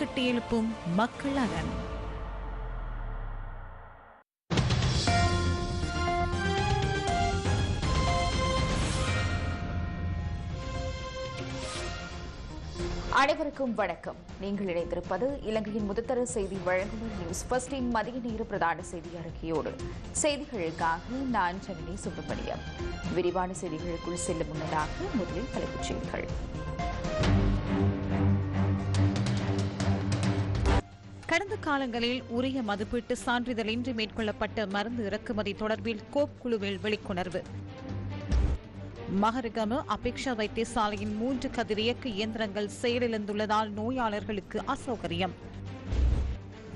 கட்டியெழுப்பும் மக்கள் அரண் அனைவருக்கும் வணக்கம். நீங்கள் இணைந்திருப்பது இலங்கையின் முதத்தர செய்தி வழங்குவர் நியூஸ். பஸ்டின் மதிய நேர பிரதான செய்தி அறிக்கையோடு. செய்திகளுக்காக நான் ஜனனி சுப்பிரமணியம். விரிவான செய்திகளுக்குள் செல்லும் முன்னதாக முதலில் தலைப்புச் செய்திகள். கடந்த காலங்களில் உரிய மதிப்பீட்டு சான்றிதழின்றி மேற்கொள்ளப்பட்ட மருந்து இறக்குமதி தொடர்பில் கோப் குழுவில் விழிப்புணர்வு. மகரகம அபேக்ஷா வைத்தியசாலையின் மூன்று கதிரியக்க இயந்திரங்கள் செயலிழந்துள்ளதால் நோயாளர்களுக்கு அசௌகரியம்.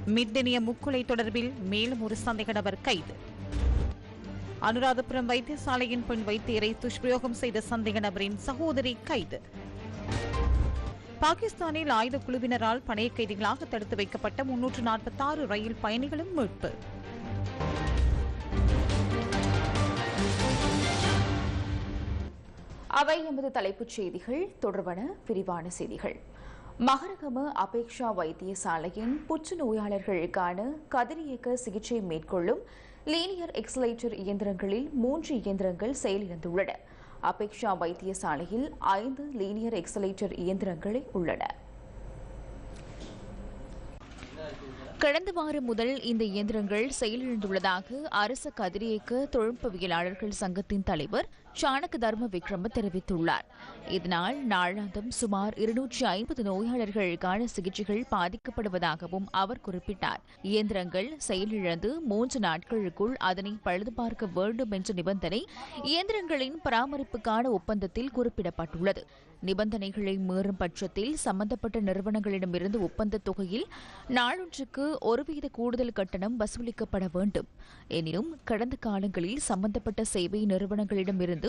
மித்தனிய முக்குலை தொடர்பில் மேலும் ஒரு சந்தேக நபர் கைது. அனுராதபுரம் வைத்தியசாலையின் பெண் வைத்தியரை துஷ்பிரயோகம் செய்த சந்தேக நபரின் சகோதரி கைது. பாகிஸ்தானில் ஆயுத குழுவினரால் பணைய கைதிகளாக தடுத்து வைக்கப்பட்ட முன்னூற்று நாற்பத்தாறு ரயில் பயணிகளும் மீட்பு. அவை எமது தலைப்புச் செய்திகள். தொடர்பான விரிவான செய்திகள். மகரகம அபேக்ஷா வைத்தியசாலையின் புற்றுநோயாளர்களுக்கான கதிரியக்க சிகிச்சை மேற்கொள்ளும் லீனியர் எக்ஸலேட்டர் இயந்திரங்களில் மூன்று இயந்திரங்கள் செயலிழந்துள்ளன. அபேக்ஷா வைத்தியசாலையில் ஐந்து லீனியர் எக்ஸலேட்டர் இயந்திரங்களே உள்ளன. கடந்த வாரம் முதல் இந்த இயந்திரங்கள் செயலிழந்துள்ளதாக அரச கதிரியக்க தொழில்நுட்பவியலாளர்கள் சங்கத்தின் தலைவர் சாணக்க தர்ம விக்ரம தெரிவித்துள்ளார். இதனால் நாளாந்தம் சுமார் இருநூற்றி ஐம்பது நோயாளர்களுக்கான சிகிச்சைகள் பாதிக்கப்படுவதாகவும் அவர் குறிப்பிட்டார். இயந்திரங்கள் செயலிழந்து மூன்று நாட்களுக்குள் அதனை பழுது பார்க்க வேண்டும் என்ற நிபந்தனை இயந்திரங்களின் பராமரிப்புக்கான ஒப்பந்தத்தில் குறிப்பிடப்பட்டுள்ளது. நிபந்தனைகளை மீறும் பட்சத்தில் சம்பந்தப்பட்ட நிறுவனங்களிடமிருந்து ஒப்பந்த தொகையில் நாளொன்றுக்கு ஒருவித கூடுதல் கட்டணம் வசூலிக்கப்பட வேண்டும். எனினும் கடந்த காலங்களில் சம்பந்தப்பட்ட சேவை நிறுவனங்களிடமிருந்து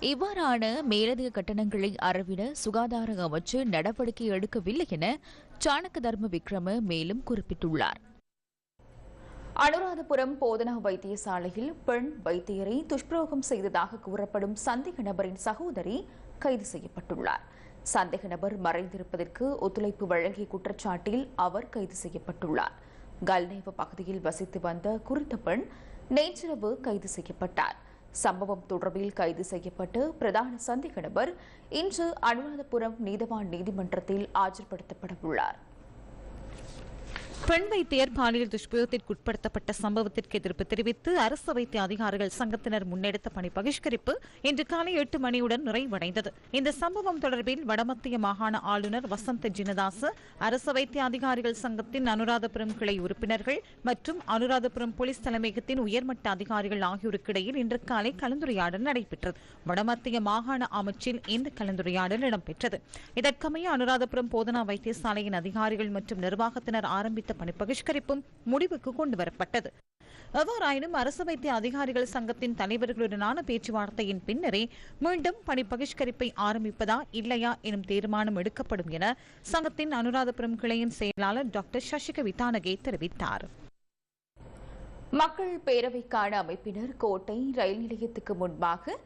இவ்வாறான மேலதிக கட்டணங்களை அறவிட சுகாதார அமைச்சு நடவடிக்கை எடுக்கவில்லை என சாணக்க தர்ம விக்ரம மேலும் குறிப்பிட்டுள்ளார். அனுராதபுரம் போதனா வைத்தியசாலையில் பெண் வைத்தியரை துஷ்பிரயோகம் செய்ததாக கூறப்படும் சந்தேக நபரின் சகோதரி கைது செய்யப்பட்டுள்ளார். சந்தேக நபர் மறைந்திருப்பதற்கு ஒத்துழைப்பு வழங்கிய குற்றச்சாட்டில் அவர் கைது செய்யப்பட்டுள்ளார். கல்நேவ பகுதியில் வசித்து வந்த குறித்த பெண் நேற்றிரவு கைது செய்யப்பட்டார். சம்பவம் தொடர்பில் கைது செய்யப்பட்டு பிரதான சந்தேக நபர் இன்று அனுராதபுரம் நீதவான் நீதிமன்றத்தில் ஆஜர்படுத்தப்பட உள்ளார் பெண் வைத்தியர் பாலியல் துஷ்பிரயோகத்திற்கு உட்படுத்தப்பட்ட சம்பவத்திற்கு எதிர்ப்பு தெரிவித்து அரசு வைத்திய அதிகாரிகள் சங்கத்தினர் முன்னெடுத்த பணி பகிஷ்கரிப்பு இன்று காலை எட்டு மணியுடன் நிறைவடைந்தது. இந்த சம்பவம் தொடர்பில் வடமத்திய மாகாண ஆளுநர் வசந்த ஜினதாச அரசு வைத்திய அதிகாரிகள் சங்கத்தின் அனுராதபுரம் கிளை உறுப்பினர்கள் மற்றும் அனுராதபுரம் போலீஸ் தலைமையகத்தின் உயர்மட்ட அதிகாரிகள் ஆகியோருக்கு இடையில் இன்று காலை கலந்துரையாடல் நடைபெற்றது. வடமத்திய மாகாண அமைச்சில் இந்த கலந்துரையாடல் இடம்பெற்றது. இதற்கமைய அனுராதபுரம் போதனா வைத்தியசாலையின் அதிகாரிகள் மற்றும் நிர்வாகத்தினர் ஆரம்பித்த பணி பகிஷ்கரிப்பும் முடிவுக்கு கொண்டுவரப்பட்டது. எவ்வாறாயினும் அரசு வைத்திய அதிகாரிகள் சங்கத்தின் தலைவர்களுடனான பேச்சுவார்த்தையின் பின்னரே மீண்டும் பணி பகிஷ்கரிப்பை ஆரம்பிப்பதா இல்லையா எனும் தீர்மானம் எடுக்கப்படும் என சங்கத்தின் அனுராதபுரம் கிளையின் செயலாளர் டாக்டர் சசிக விதானகே தெரிவித்தார். மக்கள் பேரவைக்கான அமைப்பினர் கோட்டை ரயில் நிலையத்துக்கு முன்பாக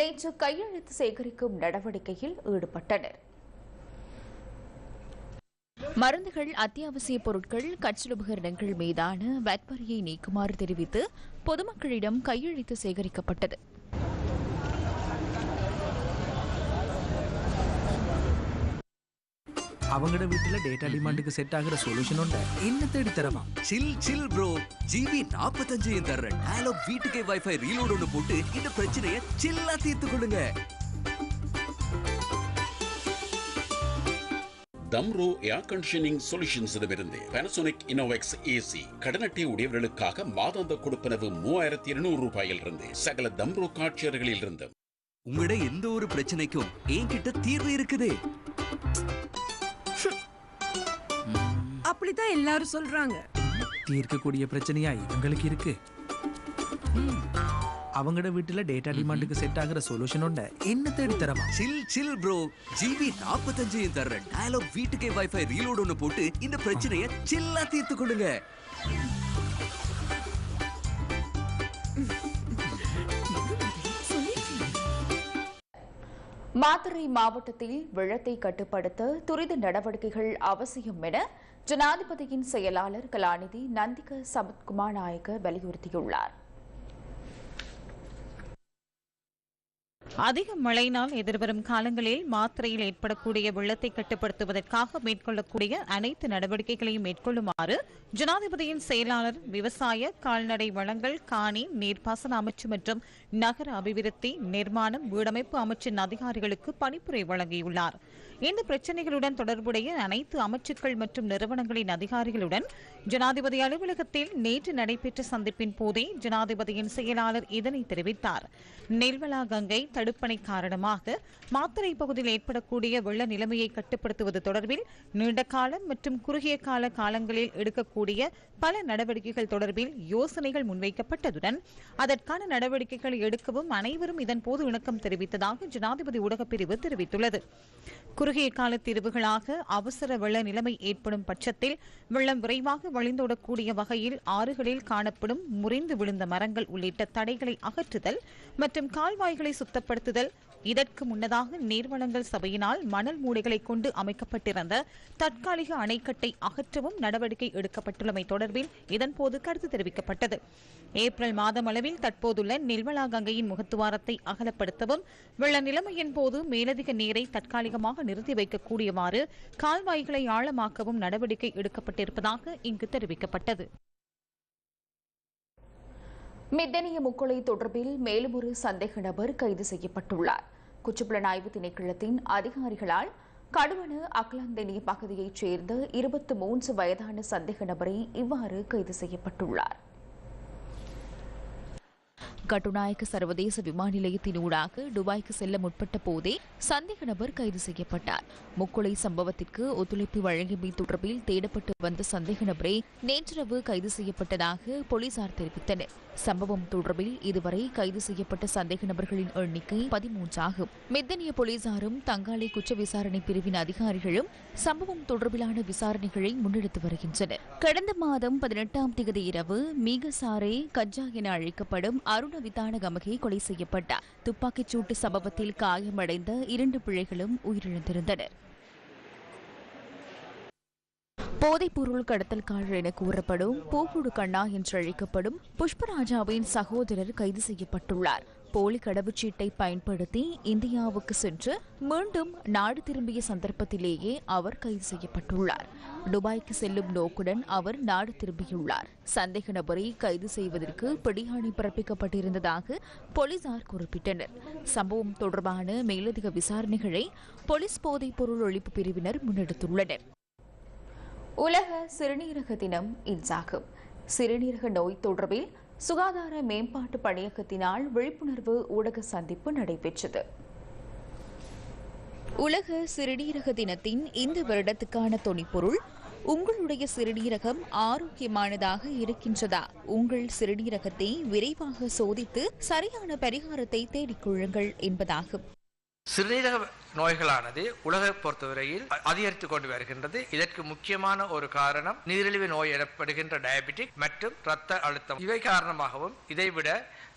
நேற்று கையெழுத்து சேகரிக்கும் நடவடிக்கையில் ஈடுபட்டனர். மருந்துகள் அத்தியாவசிய பொருட்கள் கற்றல் உபகரணங்கள் மீதான வட் வரியை நீக்குமாறு தெரிவித்து பொதுமக்களிடம் கையெழுத்து சேகரிக்கப்பட்டது. அவங்களோட வீட்டுல டேட்டா டிமாண்டுக்கு செட் ஆகுற சொல்யூஷன் உண்டு. என்ன தேடி தரமா? சில் சில் ப்ரோ ஜிபி நாற்பத்தஞ்சையும் தர்றேன். டயலாக் வீட்டுக்கே வைஃபை ரீலோட் ஒன்று போட்டு இந்த பிரச்சனையை சில்லா தீர்த்து கொள்ளுங்க தம்ரோ ஏர் கண்டிஷனிங் சொல்யூஷன்ஸிடமிருந்து பேனசோனிக் இனோவெக்ஸ் ஏசி கடனட்டை உடையவர்களுக்காக மாதாந்த கொடுப்பனவு மூவாயிரத்தி இருநூறு ரூபாயிலிருந்து சகல தம்ரோ காட்சியர்களில் இருந்து உங்களோட எந்த ஒரு பிரச்சனைக்கும் என்கிட்ட தீர்வு இருக்குது. அப்படித்தான் எல்லாரும் சொல்றாங்க. தீர்க்கக்கூடிய பிரச்சனையா இவங்களுக்கு இருக்கு. அவங்களோட வீட்டுல டேட்டா டிமாண்டுக்கு செட் ஆகுற சொல்யூஷன் உண்டு. என்ன தேடி தரமா? சில் சில் ப்ரோ ஜிபி நாற்பத்தஞ்சையும் தர்றேன். டயலாக் வீட்டுக்கே வைஃபை ரீலோட் ஒன்று போட்டு இந்த பிரச்சனையை சில்லா தீர்த்து கொள்ளுங்க மாத்தறை மாவட்டத்தில் வெள்ளத்தை கட்டுப்படுத்த துரித நடவடிக்கைகள் அவசியம் என ஜனாதிபதியின் செயலாளர் கலாநிதி நந்திக சமத்குமார் நாயக்க வலியுறுத்தியுள்ளார். அதிக மழையினால் எதிர்வரும் காலங்களில் மாத்திரையில் ஏற்படக்கூடிய வெள்ளத்தை கட்டுப்படுத்துவதற்காக மேற்கொள்ளக்கூடிய அனைத்து நடவடிக்கைகளையும் மேற்கொள்ளுமாறு ஜனாதிபதியின் செயலாளர் விவசாய கால்நடை வளங்கள் காணி நீர்ப்பாசன அமைச்சு மற்றும் நகர அபிவிருத்தி நிர்மாணம் வீடமைப்பு அமைச்சின் அதிகாரிகளுக்கு பணிப்புரை வழங்கியுள்ளார். இந்த பிரச்சினைகளுடன் தொடர்புடைய அனைத்து அமைச்சுக்கள் மற்றும் நிறுவனங்களின் அதிகாரிகளுடன் ஜனாதிபதி அலுவலகத்தில் நேற்று நடைபெற்ற சந்திப்பின் போதே ஜனாதிபதியின் செயலாளர் இதனை தெரிவித்தார். நிர்மலா கங்கை தடுப்பணை காரணமாக மாத்தறை பகுதியில் ஏற்படக்கூடிய வெள்ள நிலைமையை கட்டுப்படுத்துவது தொடர்பில் நீண்ட காலம் மற்றும் குறுகிய கால காலங்களில் எடுக்கக்கூடிய பல நடவடிக்கைகள் தொடர்பில் யோசனைகள் முன்வைக்கப்பட்டதுடன் அதற்கான நடவடிக்கைகளை எடுக்கவும் அனைவரும் இதன்போது இணக்கம் தெரிவித்ததாக ஜனாதிபதி ஊடகப்பிரிவு தெரிவித்துள்ளது. குறுகிய கால தீர்வுகளாக அவசர வெள்ள நிலைமை ஏற்படும் பட்சத்தில் வெள்ளம் விரைவாக வழிந்தோடக்கூடிய வகையில் ஆறுகளில் காணப்படும் முறிந்து விழுந்த மரங்கள் உள்ளிட்ட தடைகளை அகற்றுதல் மற்றும் கால்வாய்களை சுத்தப்படுத்துதல் இதற்கு முன்னதாக நீர்வளங்கள் சபையினால் மணல் மூடைகளை கொண்டு அமைக்கப்பட்டிருந்த தற்காலிக அணைக்கட்டை அகற்றவும் நடவடிக்கை எடுக்கப்பட்டுள்ளமை தொடர்பில் இதன்போது கருத்து தெரிவிக்கப்பட்டது. ஏப்ரல் மாதம் அளவில் தற்போதுள்ள நெல்வலா கங்கையின் முகத்துவாரத்தை அகலப்படுத்தவும் வெள்ள நிலைமையின் போது மேலதிக நீரை தற்காலிகமாக நிறுத்தி வைக்கக்கூடியவாறு கால்வாய்களை ஆழமாக்கவும் நடவடிக்கை எடுக்கப்பட்டிருப்பதாக இங்கு தெரிவிக்கப்பட்டது. மித்தனிய முக்கொலை தொடர்பில் மேலும் ஒரு சந்தேக நபர் கைது செய்யப்பட்டுள்ளார். குற்றப்புலனாய்வு திணைக்களத்தின் அதிகாரிகளால் கடுவன அக்லாந்தனி பகுதியைச் சேர்ந்த இருபத்தி மூன்று வயதான சந்தேக நபரை இவ்வாறு கைது செய்யப்பட்டுள்ளார். கட்டுநாயக்க சர்வதேச விமான நிலையத்தின் ஊடாக துபாய்க்கு செல்ல முற்பட்ட போதே சந்தேக நபர் கைது செய்யப்பட்டார். முக்கொலை சம்பவத்திற்கு ஒத்துழைப்பு வழங்கியமை தொடர்பில் தேடப்பட்டு வந்த சந்தேக நபரை நேற்றிரவு கைது செய்யப்பட்டதாக போலீசார் தெரிவித்தனர். சம்பவம் தொடர்பில் இதுவரை கைது செய்யப்பட்ட சந்தேக நபர்களின் எண்ணிக்கை பதிமூன்றாகும். மெத்தனிய போலீசாரும் தங்காலை குற்ற விசாரணை பிரிவின் அதிகாரிகளும் சம்பவம் தொடர்பிலான விசாரணைகளை முன்னெடுத்து வருகின்றனர். கடந்த மாதம் பதினெட்டாம் தேதி இரவு மீகசாரே கஜ்ஜா என அழைக்கப்படும் அருண விதான கொலை செய்யப்பட்டார். துப்பாக்கிச் சூட்டு சம்பவத்தில் காயமடைந்த இரண்டு பிள்ளைகளும் உயிரிழந்திருந்தனர். போதைப்பொருள் கடத்தல்காரர் என கூறப்படும் பூக்குடு கண்ணா என்று அழைக்கப்படும் புஷ்பராஜாவின் சகோதரர் கைது செய்யப்பட்டுள்ளார். போலி கடவுச்சீட்டை பயன்படுத்தி இந்தியாவுக்கு சென்று மீண்டும் நாடு திரும்பிய சந்தர்ப்பத்திலேயே அவர் கைது செய்யப்பட்டுள்ளார். துபாய்க்கு செல்லும் நோக்குடன் அவர் நாடு திரும்பியுள்ளார். சந்தேக நபரை கைது செய்வதற்கு பிடியாணை பிறப்பிக்கப்பட்டிருந்ததாக போலீசார் குறிப்பிட்டனர். சம்பவம் தொடர்பான மேலதிக விசாரணைகளை போலீஸ் போதைப் பொருள் ஒழிப்பு பிரிவினர் முன்னெடுத்துள்ளனர். உலக சிறுநீரக தினம் இன்றாகும். சிறுநீரக நோய் தொடர்பில் சுகாதார மேம்பாட்டு பணியகத்தினால் விழிப்புணர்வு ஊடக சந்திப்பு நடைபெற்றது. உலக சிறுநீரக தினத்தின் இந்த வருடத்துக்கான தொனிப்பொருள் உங்களுடைய சிறுநீரகம் ஆரோக்கியமானதாக இருக்கின்றதா? உங்கள் சிறுநீரகத்தை விரைவாக சோதித்து சரியான பரிகாரத்தை தேடிக்கொள்ளுங்கள் என்பதாகும். சிறுநீரக நோய்களானது உலக பொறுத்தவரையில் அதிகரித்து கொண்டு வருகின்றது. இதற்கு முக்கியமான ஒரு காரணம் நீரிழிவு நோய் எனப்படுகின்ற டயபெட்டிக் மற்றும் இரத்த அழுத்தம். இவை காரணமாகவும் இதைவிட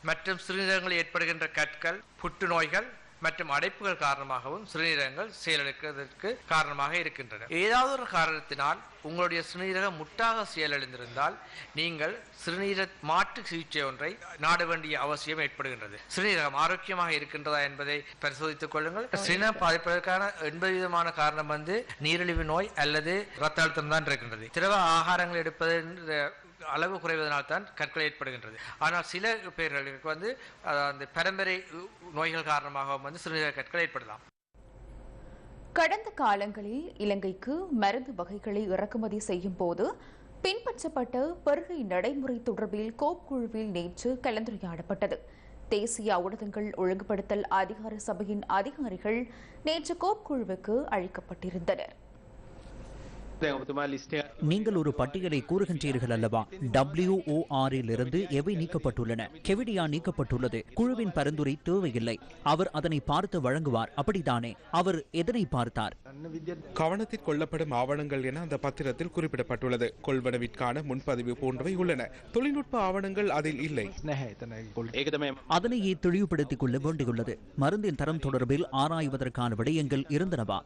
மற்றும் சிறுநீரகங்களில் ஏற்படுகின்ற கற்கள் புற்றுநோய்கள் மற்றும் அடைப்புகள் காரணமாகவும் சிறுநீரகங்கள் செயலிழக்கிறதுக்கு காரணமாக இருக்கின்றன. ஏதாவது ஒரு காரணத்தினால் உங்களுடைய சிறுநீரகம் முட்டாக செயலிழந்திருந்தால் நீங்கள் சிறுநீர மாற்று சிகிச்சை ஒன்றை நாட வேண்டிய அவசியம் ஏற்படுகின்றது. சிறுநீரகம் ஆரோக்கியமாக இருக்கின்றதா என்பதை பரிசோதித்துக் கொள்ளுங்கள். சிறுநீரகம் பாதிப்பதற்கான எண்பது விதமான காரணம் வந்து நீரிழிவு நோய் அல்லது இரத்த அழுத்தம் தான் இருக்கின்றது. திரவ ஆகாரங்கள் எடுப்பது அளவு குறைவதனால் தான் கற்கள் ஏற்படுகின்றது. ஆனால் சில பேர்களுக்கு வந்து அந்த பரம்பரை நோய்கள் காரணமாகவும் வந்து சிறுநீரக கற்கள் ஏற்படலாம். கடந்த காலங்களில் இலங்கைக்கு மருந்து வகைகளை இறக்குமதி செய்யும் போது பின்பற்றப்பட்ட வருகை நடைமுறை தொடர்பில் கோப் குழுவில் நேற்று கலந்துரையாடப்பட்டது. தேசிய ஊடகங்கள் ஒழுங்குபடுத்தல் அதிகார சபையின் அதிகாரிகள் நேற்று கோப் குழுவுக்கு அழைக்கப்பட்டிருந்தனர். நீங்கள் ஒரு பட்டியலை கூறுகின்றீர்கள் அல்லவா? WOR இலிருந்து எவை நீக்கப்பட்டுள்ளன? கெவிடியா நீக்கப்பட்டுள்ளது. குழுவின் பரிந்துரை தேவையில்லை. அவர் அதனை பார்த்து வழங்குவார். அப்படித்தானே? அவர் எதனை பார்த்தார்? கவனத்தில் கொள்ளப்படும் ஆவணங்கள் என அந்த பத்திரத்தில் குறிப்பிடப்பட்டுள்ளது. கொள்வனவிற்கான முன்பதிவு போன்றவை உள்ளன. தொழில்நுட்ப ஆவணங்கள் அதில் இல்லை. அதனையே தெளிவுபடுத்திக் கொள்ள வேண்டியுள்ளது. மருந்தின் தரம் தொடர்பில் ஆராய்வதற்கான விடயங்கள் இருந்தனவா?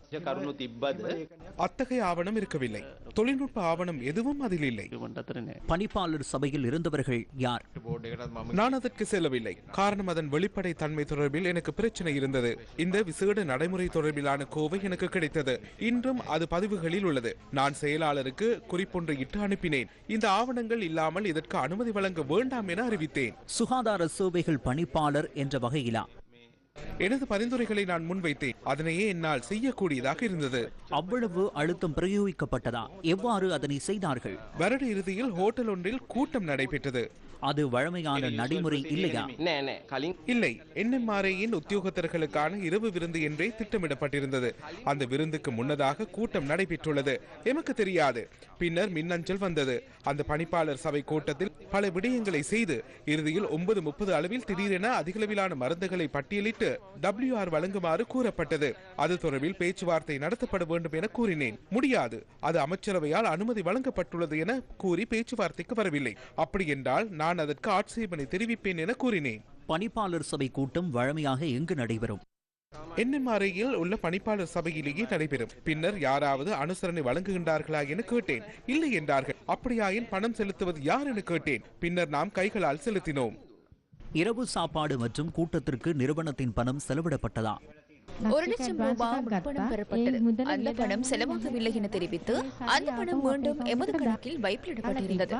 அத்தகைய ஆவணம் இருக்க இருக்கவில்லை தொழில்நுட்ப ஆவணம் எதுவும் அதில் இல்லை. பணிப்பாளர் சபையில் இருந்தவர்கள் யார்? நான் அதற்கு செல்லவில்லை. காரணம் அதன் வெளிப்படை தன்மை தொடர்பில் எனக்கு பிரச்சனை இருந்தது. இந்த விசேட நடைமுறை தொடர்பிலான கோவை எனக்கு கிடைத்தது. இன்றும் அது பதிவுகளில் உள்ளது. நான் செயலாளருக்கு குறிப்பொன்றை இட்டு அனுப்பினேன். இந்த ஆவணங்கள் இல்லாமல் இதற்கு அனுமதி வழங்க வேண்டாம் என அறிவித்தேன். சுகாதார சேவைகள் பணிப்பாளர் என்ற வகையிலா? எனது பரிந்துரைகளை நான் முன்வைத்தேன். அதனையே என்னால் செய்யக்கூடியதாக இருந்தது. அவ்வளவு அழுத்தம் பிரயோகிக்கப்பட்டதா? எவ்வாறு அதனை செய்தார்கள்? வருட இறுதியில் ஹோட்டல் ஒன்றில் கூட்டம் நடைபெற்றது. அது வழமையான நடைமுறை இல்லையா? இல்லை என்எம்ஆர்ஐயின் உத்தியோகத்தர்களுக்கான இரவு விருந்து என்றே திட்டமிடப்பட்டிருந்தது. அந்த விருந்துக்கு முன்னதாக கூட்டம் நடைபெற்றுள்ளது. எமக்கு தெரியாது. பின்னர் மின்னஞ்சல் வந்தது. அந்த பணிப்பாளர் சபை கூட்டத்தில் பல விடயங்களை செய்து இறுதியில் ஒன்பது முப்பது அளவில் திடீரென அதிகளவிலான மருந்துகளை பட்டியலிட்டு டபிள்யூஆர் வழங்குமாறு கூறப்பட்டது. அது தொடர்பில் பேச்சுவார்த்தை நடத்தப்பட வேண்டும் என கூறினேன். முடியாது. அது அமைச்சரவையால் அனுமதி வழங்கப்பட்டுள்ளது என கூறி பேச்சுவார்த்தைக்கு வரவில்லை. அப்படி என்றால் நான் அதற்கு ஆட்சேபனை தெரிவிப்பேன் என கூறினேன். பணிப்பாளர் சபை கூட்டம் வழமையாக எங்கு நடைபெறும்? என்எம்ஆர்ஐயில் உள்ள பணிப்பாளர் சபையிலேயே நடைபெறும். பின்னர் யாராவது அனுசரணை வழங்குகின்றார்களா என கேட்டேன். இல்லை என்றார்கள். அப்படியாயின் பணம் செலுத்துவது யார் என கேட்டேன். பின்னர் நாம் கைகளால் செலுத்தினோம். இரவு சாப்பாடு மற்றும் கூட்டத்திற்கு நிறுவனத்தின் பணம் செலவிடப்பட்டதா? ஒரு லட்சம் ரூபாய் முன்பணம் பெறப்பட்டது. அந்த பணம் செலவாகவில்லை என தெரிவித்து அந்த பணம் மீண்டும் எமது கணக்கில் வைப்பிலிடப்பட்டிருந்தது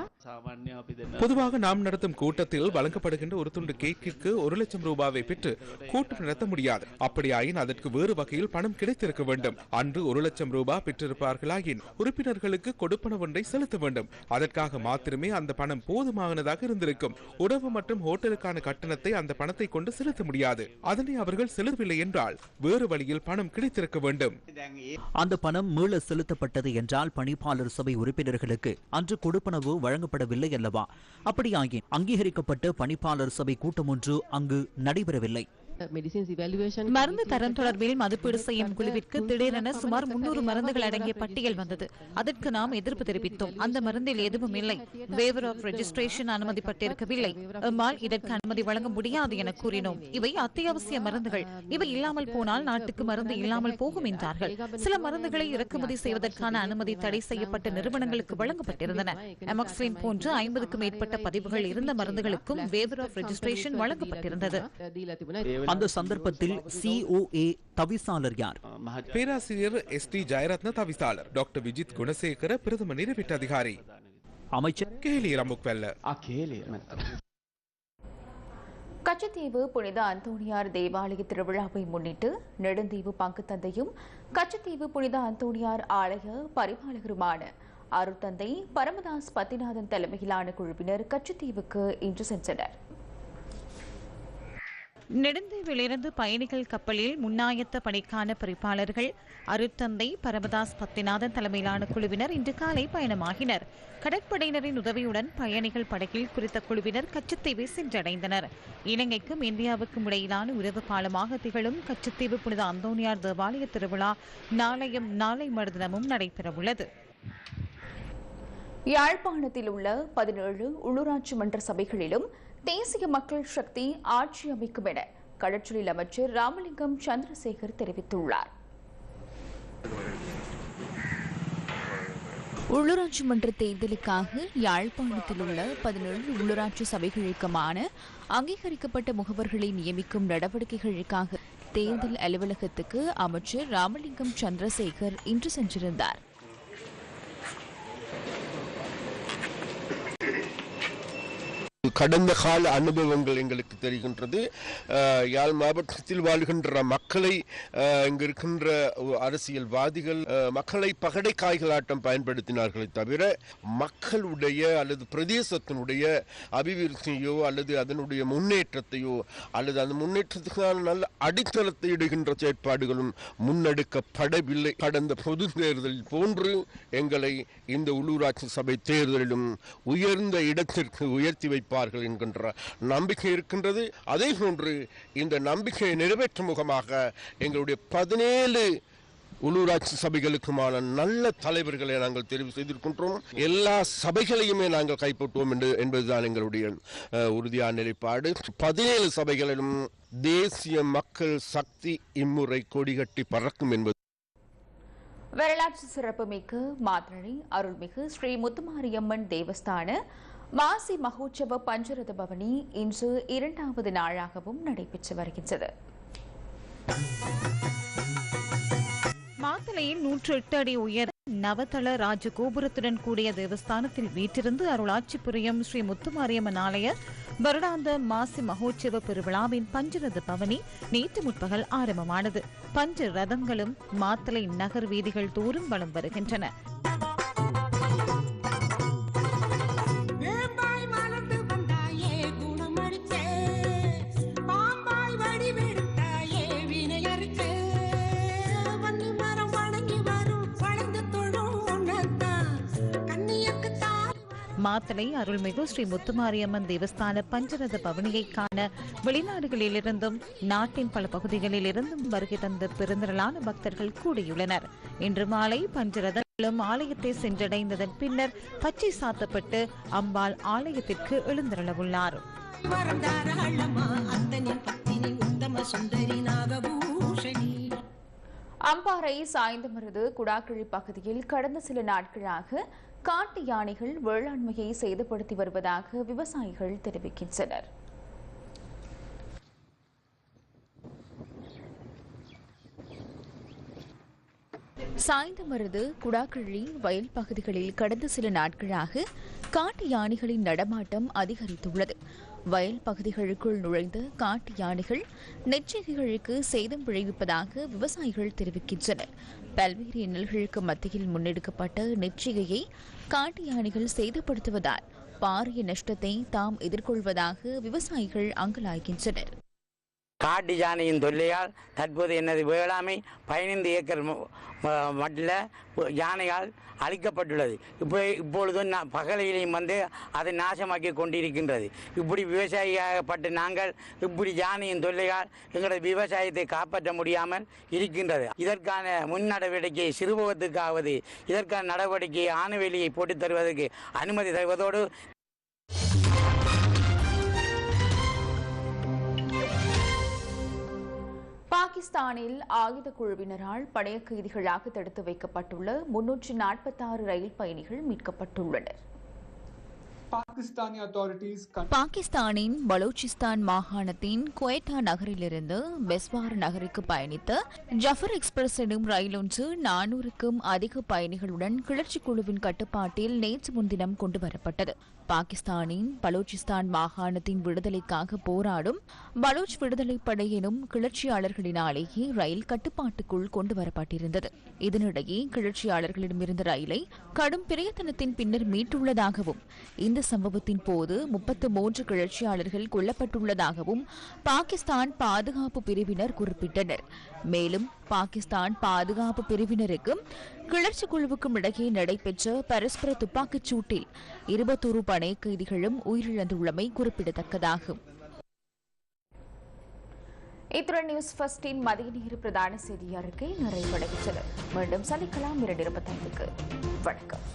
பொதுவாக நாம் நடத்தும் கூட்டத்தில் வழங்கப்படுகின்ற ஒரு துண்டு கேக்கிற்கு ஒரு லட்சம் ரூபாவை பெற்று கூட்டம் நடத்த முடியாது. அப்படியாயின் அதற்கு வேறு வகையில் பணம் கிடைத்திருக்க வேண்டும். அன்று ஒரு லட்சம் ரூபாய் பெற்றிருப்பார்களாயின் உறுப்பினர்களுக்கு கொடுப்பன ஒன்றை செலுத்த வேண்டும். அதற்காக மாத்திரமே அந்த பணம் போதுமானதாக இருந்திருக்கும். உணவு மற்றும் ஹோட்டலுக்கான கட்டணத்தை அந்த பணத்தை கொண்டு செலுத்த முடியாது. அதனை அவர்கள் செலுத்தவில்லை என்றால் வேறு வழியில் பணம் கிடைத்திருக்க வேண்டும். அந்த பணம் மீள செலுத்தப்பட்டது என்றால் பணிப்பாளர் சபை உறுப்பினர்களுக்கு அன்று கொடுப்பனவு வழங்கப்படவில்லை அல்லவா? அப்படியாயின் அங்கீகரிக்கப்பட்ட பணிப்பாளர் சபை கூட்டம் ஒன்று அங்கு நடைபெறவில்லை. மருந்து தரம் தொடர்பில் மதிப்பீடு செய்யும் குழுவிற்கு திடீரென சுமார் முன்னூறு மருந்துகள் அடங்கிய பட்டியல் வந்தது. அதற்கு நாம் எதிர்ப்பு தெரிவித்தோம். அந்த மருந்தில் எதுவும் இல்லை. வேவர் ஆஃப் ரெஜிஸ்ட்ரேஷன் அனுமதிப்பட்டிருக்கவில்லை. எம்மால் இதற்கு அனுமதி வழங்க முடியாது என கூறினோம். இவை அத்தியாவசிய மருந்துகள். இவை இல்லாமல் போனால் நாட்டுக்கு மருந்து இல்லாமல் போகும் என்றார்கள். சில மருந்துகளை இறக்குமதி செய்வதற்கான அனுமதி தடை செய்யப்பட்ட நிறுவனங்களுக்கு வழங்கப்பட்டிருந்தன. அமாக்ஸ்லின் போன்று ஐம்பதுக்கும் மேற்பட்ட பதிவுகள் இருந்த மருந்துகளுக்கும் வேவர் ஆஃப் ரெஜிஸ்ட்ரேஷன் வழங்கப்பட்டிருந்தது. அந்த சந்தர்ப்பத்தில் சிஓஏ தவிசாளர் யார்? பேராசிரியர் எஸ் டி ஜெயரத்ன தவிசாளர். டாக்டர் விஜித் குணசேகர பிரதம நிறைவேற்ற அதிகாரி. அமைச்சர் கேலி ரமுக்வெல்ல கச்சத்தீவு புனித அந்தோணியார் தேவாலய திருவிழாவை முன்னிட்டு நெடுந்தீவு பங்கு தந்தையும் கச்சத்தீவு புனித அந்தோணியார் ஆலய பரிபாலகருமான அருட்தந்தை பரமதாஸ் பத்திநாதன் தலைமையிலான குழுவினர் கச்சத்தீவுக்கு இன்று சென்றனர். நெடுந்தீவிலிருந்து பயணிகள் கப்பலில் முன்னாயத்த பணிக்கான பரிப்பாளர்கள் அருத்தந்தை பரமதாஸ் பத்திநாதன் தலைமையிலான குழுவினர் இன்று காலை பயணமாகினர். கடற்படையினரின் உதவியுடன் பயணிகள் படகில் குறித்த குழுவினர் கச்சத்தீவை சென்றடைந்தனர். இலங்கைக்கும் இந்தியாவுக்கும் இடையிலான உறவு பாலமாக திகழும் கச்சத்தீவு புனித அந்தோனியார் தேவாலய திருவிழா நாளையும் நாளை மறுதினமும் நடைபெறவுள்ளது. யாழ்ப்பாணத்தில் உள்ள பதினேழு உள்ளூராட்சி மன்ற சபைகளிலும் தேசிய மக்கள் சக்தி ஆட்சி அமைக்கும் என கடற்றொழில் அமைச்சர் ராமலிங்கம் சந்திரசேகர் தெரிவித்துள்ளார். உள்ளூராட்சி மன்ற தேர்தலுக்காக யாழ்ப்பாணத்தில் உள்ள பதினேழு உள்ளூராட்சி சபைகளுக்குமான அங்கீகரிக்கப்பட்ட முகவர்களை நியமிக்கும் நடவடிக்கைகளுக்காக தேர்தல் அலுவலகத்துக்கு அமைச்சர் ராமலிங்கம் சந்திரசேகர் இன்று சென்றிருந்தார். கடந்த கால அனுபவங்கள் எங்களுக்கு தெரிகின்றது. யாழ் மாவட்டத்தில் வாழ்கின்ற மக்களை அஹ், இங்கு இருக்கின்ற அரசியல்வாதிகள் மக்களை பகடை காய்களாட்டம் பயன்படுத்தினார்களே தவிர மக்களுடைய அல்லது பிரதேசத்தினுடைய அபிவிருத்தியோ அல்லது அதனுடைய முன்னேற்றத்தையோ அல்லது அந்த முன்னேற்றத்துக்கான நல்ல அடித்தளத்தை இடுகின்ற செயற்பாடுகளும் முன்னெடுக்கப்படவில்லை. கடந்த பொது தேர்தல் போன்று எங்களை இந்த உள்ளூராட்சி சபை தேர்தலிலும் உயர்ந்த இடத்திற்கு உயர்த்தி வைப்பார்கள் என்கின்ற நம்பிக்கை இருக்கின்றது. அதே போன்று இந்த நம்பிக்கையை நிறைவேற்றும் முகமாக எங்களுடைய பதினேழு உள்ளூராட்சி சபைகளுக்குமான நல்ல தலைவர்களை நாங்கள் தெரிவு செய்திருக்கின்றோம். எல்லா சபைகளையுமே நாங்கள் கைப்பற்றுவோம் என்று என்பதுதான் எங்களுடைய உறுதியான நிலைப்பாடு. பதினேழு சபைகளிலும் தேசிய மக்கள் சக்தி இம்முறை கொடிகட்டி பறக்கும் என்பது வரலாற்று சிறப்புமிக்க மாத்தளை அருள்மிகு ஸ்ரீ முத்துமாரியம்மன் தேவஸ்தான மாசி மகோற்சவ பஞ்சரத பவனி இன்று இரண்டாவது நாளாகவும் நடைபெற்று வருகின்றது. மாத்தளையில் நூற்று எட்டு அடி உயர நவதள ராஜகோபுரத்துடன் கூடிய தேவஸ்தானத்தில் வீற்றிருந்து அருளாட்சி புரியும் ஸ்ரீ முத்துமாரியம்மன் ஆலய வருடாந்த மாசி மகோற்சவ பெருவிழாவின் பஞ்சரத பவனி நேற்று முற்பகல் ஆரம்பமானது. பஞ்ச ரதங்களும் மாத்தளை நகர் வீதிகள் தோறும் வலம் வருகின்றன. மாத்தளை அருள்மிகு ஸ்ரீ முத்துமாரியம்மன் தேவஸ்தான பஞ்சரத பவனியை காண வெளிநாடுகளிலிருந்தும் நாட்டின் பல பகுதிகளில் இருந்தும் வருகை தந்த பெருந்திரளான பக்தர்கள் கூடியுள்ளனர். இன்று மாலை பஞ்சரதங்களும் ஆலயத்தை சென்றடைந்ததன் பின்னர் பச்சை சாத்தப்பட்டு அம்பாள் ஆலயத்திற்கு எழுந்திரளவுள்ளார். அம்பாறை சாய்ந்தமருது குடாக்கிழி பகுதியில் கடந்த சில நாட்களாக காட்டு யானைகள் வேளாண்மையை சேதப்படுத்தி வருவதாக விவசாயிகள் தெரிவிக்கின்றனர். சாய்ந்தமருது குடாக்கிழி வயல் பகுதிகளில் கடந்த சில நாட்களாக காட்டு யானைகளின் நடமாட்டம் அதிகரித்துள்ளது. வயல் பகுதிகளுக்குள் நுழைந்த காட்டு யானைகள் நெற்றிகைகளுக்கு சேதம் விளைவிப்பதாக விவசாயிகள் தெரிவிக்கின்றனர். பல்வேறு இன்னல்களுக்கு மத்தியில் முன்னெடுக்கப்பட்ட நெற்றிகையை காட்டு யானைகள் சேதப்படுத்துவதால் பாரிய நஷ்டத்தை தாம் எதிர்கொள்வதாக விவசாயிகள் அங்கலாய்கின்றனர். காட்டு யானையின் தொல்லையால் தற்போது எனது வேளாண்மை பதினைந்து ஏக்கர் மட்டில் யானையால் அழிக்கப்பட்டுள்ளது. இப்போ இப்பொழுதும் நான் பகலையிலையும் வந்து அதை நாசமாக்கி கொண்டிருக்கின்றது. இப்படி விவசாயியாகப்பட்ட நாங்கள் இப்படி யானையின் தொல்லையால் எங்களது விவசாயத்தை காப்பாற்ற முடியாமல் இருக்கின்றது. இதற்கான முன் நடவடிக்கை சிறுபவத்துக்காவது இதற்கான நடவடிக்கை ஆணவெளியை போட்டுத் தருவதற்கு அனுமதி தருவதோடு பாகிஸ்தானில் ஆயுத குழுவினரால் படைய கைதிகளாக தடுத்து வைக்கப்பட்டுள்ள முன்னூற்றி நாற்பத்தாறு ரயில் பயணிகள் மீட்கப்பட்டுள்ளனர். பாகிஸ்தானின் பலூச்சிஸ்தான் மாகாணத்தின் குவேட்டா நகரிலிருந்து பெஸ்வார் நகருக்கு பயணித்த ஜஃபர் எக்ஸ்பிரஸ் எனும் ரயில் ஒன்று நானூறுக்கும் அதிக பயணிகளுடன் கிளர்ச்சி குழுவின் கட்டுப்பாட்டில் நேற்று முன்தினம் கொண்டு வரப்பட்டது. பாகிஸ்தானின் பலூச்சிஸ்தான் மாகாணத்தின் விடுதலைக்காக போராடும் பலூச் விடுதலைப் படை எனும் கிளர்ச்சியாளர்களினாலேயே ரயில் கட்டுப்பாட்டுக்குள் கொண்டு வரப்பட்டிருந்தது. இதனிடையே கிளர்ச்சியாளர்களிடமிருந்த ரயிலை கடும் பிரயத்தனத்தின் பின்னர் மீட்டுள்ளதாகவும் இந்த சம்பவத்தின் போது முப்பத்து மூன்று கிளர்ச்சியாளர்கள் கொல்லப்பட்டுள்ளதாகவும் பாகிஸ்தான் பாதுகாப்பு பிரிவினர் குறிப்பிட்டனர். மேலும் பாகிஸ்தான் பாதுகாப்பு பிரிவினருக்கும் கிளர்ச்சி குழுவுக்கும் இடையே நடைபெற்ற பரஸ்பர துப்பாக்கிச் சூட்டில் இருபத்தொரு படை கைதிகளும் உயிரிழந்துள்ளமை குறிப்பிடத்தக்கதாகும். இத்துடன் நியூஸ் ஃபர்ஸ்டின் மதிய நேர பிரதான செய்தி அறிக்கை நிறைவடைகின்றது மீண்டும் சந்திக்கலாம் இரண்டு இருபத்தைந்துக்கு. வணக்கம்.